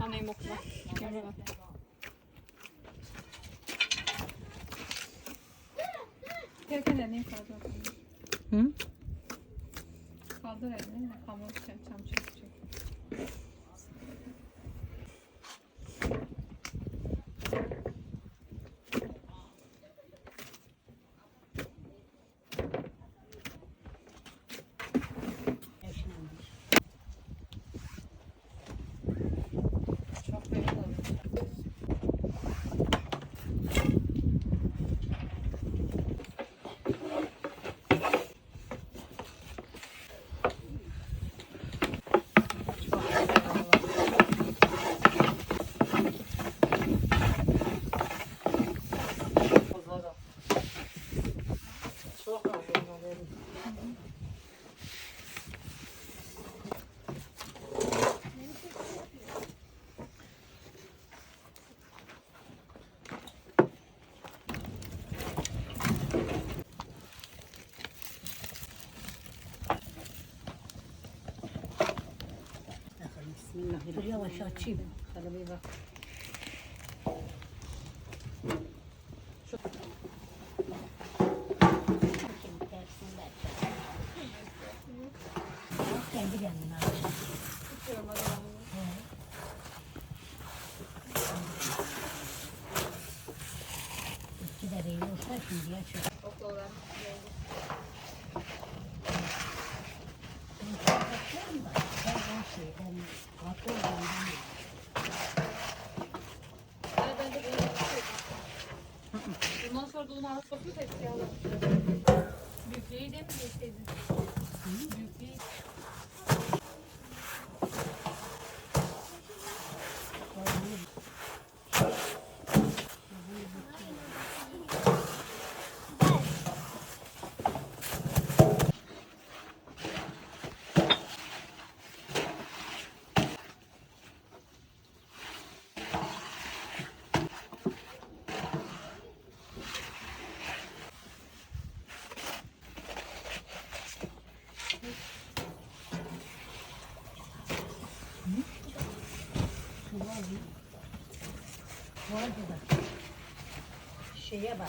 Han är mokka. Hur kan den införas? Mm. Çok ağır verin. Bismillahirrahmanirrahim. Yavaş açayım. Hadi bir bak. Kendi kendine. Tutuyorum bunu. İki de iyi olsa şimdi açayım. Okula ben. Yani ben de bunu yapıyorum. Bundan sonra da onu alıp bakıyor tepsiye alalım. Büyüklüğü de mi geçseydin? Şeye bak.